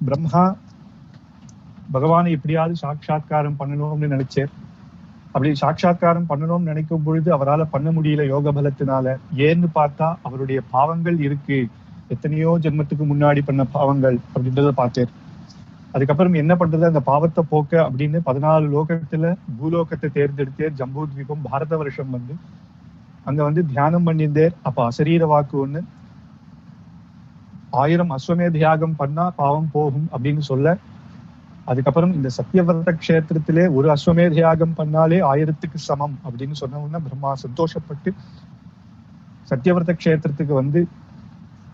பிரம்மா பகவானை எப்படியாவது சாட்சா்காரம் பண்ணணும்னு நினைச்சேர் அப்படி சாட்சா்காரம் பண்ணணும்னு நினைக்கும் பொழுது அவரால் பண்ண முடியல யோக பலத்தினால ஏன்னு பார்த்தா அவருடைய பாவங்கள் இருக்கு. எத்தனையோ ஜென்மத்துக்கு முன்னாடி பண்ண பாவங்கள் அப்படின்றத பார்த்தார் அதுக்கப்புறம் என்ன பண்றது? அந்த பாவத்தை போக்க அப்படின்னு பதினாலு லோகத்துல பூலோகத்தை தேர்ந்தெடுத்தேர் ஜம்பூத்வீபம் பாரத வருஷம் வந்து. அங்க வந்து தியானம் பண்ணியிருந்தேர் அப்ப அசரீர வாக்கு ஒண்ணு. ஆயிரம் அஸ்வமே தியாகம் பண்ணா பாவம் போகும் அப்படின்னு சொல்ல அதுக்கப்புறம் இந்த சத்தியவிரத கஷேத்திரத்திலே ஒரு அஸ்வமே தியாகம் பண்ணாலே ஆயிரத்துக்கு சமம் அப்படின்னு சொன்ன உடனே பிரம்மா சந்தோஷப்பட்டு சத்தியவிரத கஷேத்திரத்துக்கு வந்து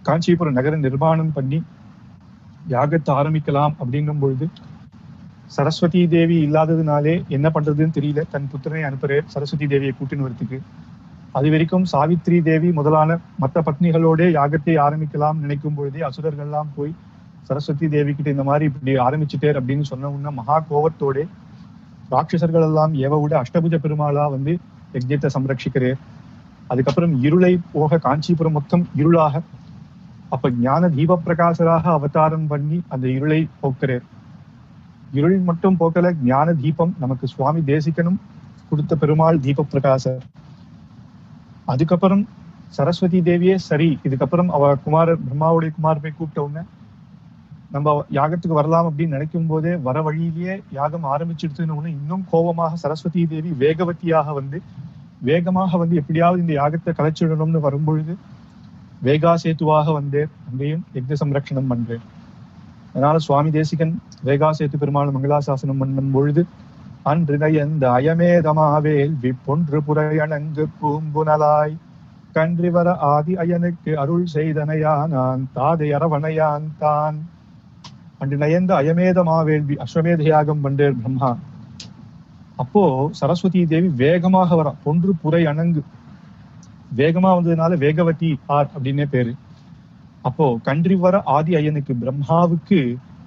காஞ்சிபுரம் நகர நிர்மாணம் பண்ணி யாகத்தை ஆரம்பிக்கலாம் அப்படிங்கும் பொழுது சரஸ்வதி தேவி இல்லாததுனாலே என்ன பண்றதுன்னு தெரியல. தன் புத்திரனை அனுப்புற சரஸ்வதி தேவியை கூட்டின்னு வரத்துக்கு. அது வரைக்கும் சாவித்ரி தேவி முதலான மற்ற பத்னிகளோட யாகத்தை ஆரம்பிக்கலாம் நினைக்கும் பொழுதே அசுரர்கள்லாம் போய் சரஸ்வதி தேவி கிட்ட இந்த மாதிரி இப்படி ஆரம்பிச்சுட்டேர் அப்படின்னு சொன்ன உடனே மகா கோவத்தோட ராட்சசர்கள் எல்லாம் ஏவவுட அஷ்டபுஜ பெருமாளா வந்து யஜ்யத்தை சம்ரட்சிக்கிறேன் அதுக்கப்புறம் இருளை போக காஞ்சிபுரம் மொத்தம் இருளாக அப்ப ஞான தீப பிரகாசராக அவதாரம் பண்ணி அந்த இருளை போக்குறார். இருள் மட்டும் போக்கல ஞான தீபம் நமக்கு சுவாமி தேசிக்கனும் கொடுத்த பெருமாள் தீப பிரகாசர் அதுக்கப்புறம் சரஸ்வதி தேவியே சரி இதுக்கப்புறம் அவ குமார பிரம்மாவுடைய குமார் போய் கூப்பிட்ட உடனே நம்ம யாகத்துக்கு வரலாம் அப்படின்னு நினைக்கும் போதே வர வழியிலேயே யாகம் ஆரம்பிச்சிடுச்சுன்னு உடனே இன்னும் கோபமாக சரஸ்வதி தேவி வேகவதியாக வந்து வேகமாக வந்து எப்படியாவது இந்த யாகத்தை கலைச்சிடணும்னு வரும்பொழுது வேகா சேத்துவாக வந்து அங்கேயும் யக்ஞ சம்ரக்ஷணம் பண்றேன். அதனால சுவாமி தேசிகன் வேகா சேத்து பெருமாள் மங்களாசாசனம் பண்ணும் பொழுது அன்று நயந்த அயமேதமாவேல் விப்பொன்று புறையணங்கு பூம்புனலாய். கன்றிவர ஆதி அயனுக்கு அருள் செய்தனையானான் தாதை அரவணையான் தான். அன்று நயந்த அயமேதமாவேள்வி அஸ்வமேத யாகம் பண்டேர் பிரம்மா. அப்போ சரஸ்வதி தேவி வேகமாக வரா பொன்று புரை அணங்கு வேகமா வந்ததுனால வேகவதி ஆர் அப்படின்னே பேரு. அப்போ கன்றி வர ஆதி ஐயனுக்கு பிரம்மாவுக்கு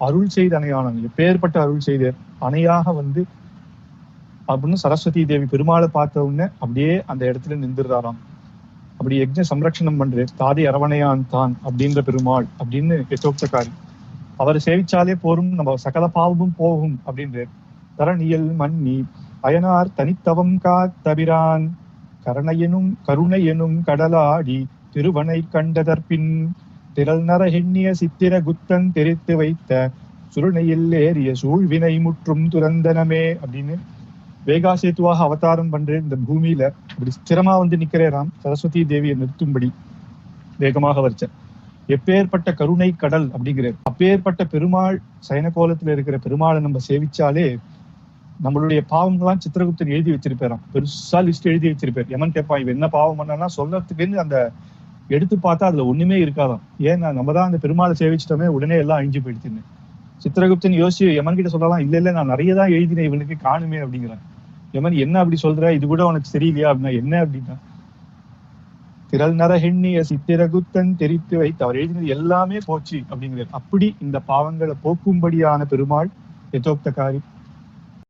அருள் செய்த அணையானன் எப்பேற்பட்ட அருள் செய்த அணையாக வந்து அப்படின்னு சரஸ்வதி தேவி பெருமாளை பார்த்த உடனே அப்படியே அந்த இடத்துல நின்றுறாராம் அப்படி யஜ்ஞ சம்ரக்ஷணம் பண்ற தாதி அரவணையான் தான் அப்படின்ற பெருமாள் அப்படின்னு யசோக்தக்காரி அவர் சேவிச்சாலே போரும் நம்ம சகல பாவமும் போகும் அப்படின்ற தரணியல் மன்னி அயனார் தனித்தவம் காத்தபிரான் கருணையெனும் கருணை எனும் கடலாடி திருவனை கண்டதற்பின் திரள் நரஹெண்ணிய சித்திர குத்தன் தெரித்து வைத்த சுருணையில் ஏறிய சூழ்வினை முற்றும் துரந்தனமே அப்படின்னு வேகா சேத்துவாக அவதாரம் பண்ற இந்த பூமியில இப்படி ஸ்திரமா வந்து நிக்கிறேராம் சரஸ்வதி தேவியை நிறுத்தும்படி வேகமாக வரைச்சேன் எப்பேற்பட்ட கருணை கடல் அப்படிங்கிறார். அப்பேற்பட்ட பெருமாள் சயன கோலத்துல இருக்கிற பெருமாளை நம்ம சேவிச்சாலே நம்மளுடைய பாவங்கள்லாம் சித்திரகுப்தன் எழுதி வச்சிருப்பாராம் பெருசா லிஸ்ட் எழுதி வச்சிருப்பார். எமன் கேட்பான் இவன் என்ன பாவம் பண்ணனா சொல்றதுக்குன்னு அந்த எடுத்து பார்த்தா அதுல ஒண்ணுமே இருக்காதாம். ஏன்னா நம்ம தான் அந்த பெருமாளை சேவிச்சிட்டோமே உடனே எல்லாம் அழிஞ்சு போயிடுச்சுன்னு. சித்திரகுப்தன் யோசிச்சு யமன் கிட்ட சொல்லலாம் இல்ல இல்ல நான் நிறைய தான் எழுதினேன் இவனுக்கு காணுமே அப்படிங்கிறான் யமன் என்ன அப்படி சொல்ற? இது கூட உனக்கு தெரியலையா அப்படின்னா என்ன அப்படின்னா திரள் நரஹெண்ணிய சித்திரகுத்தன் தெரித்து வைத்து அவர் எழுதினது எல்லாமே போச்சு அப்படிங்கிறார் அப்படி இந்த பாவங்களை போக்கும்படியான பெருமாள் யதோக்தகாரி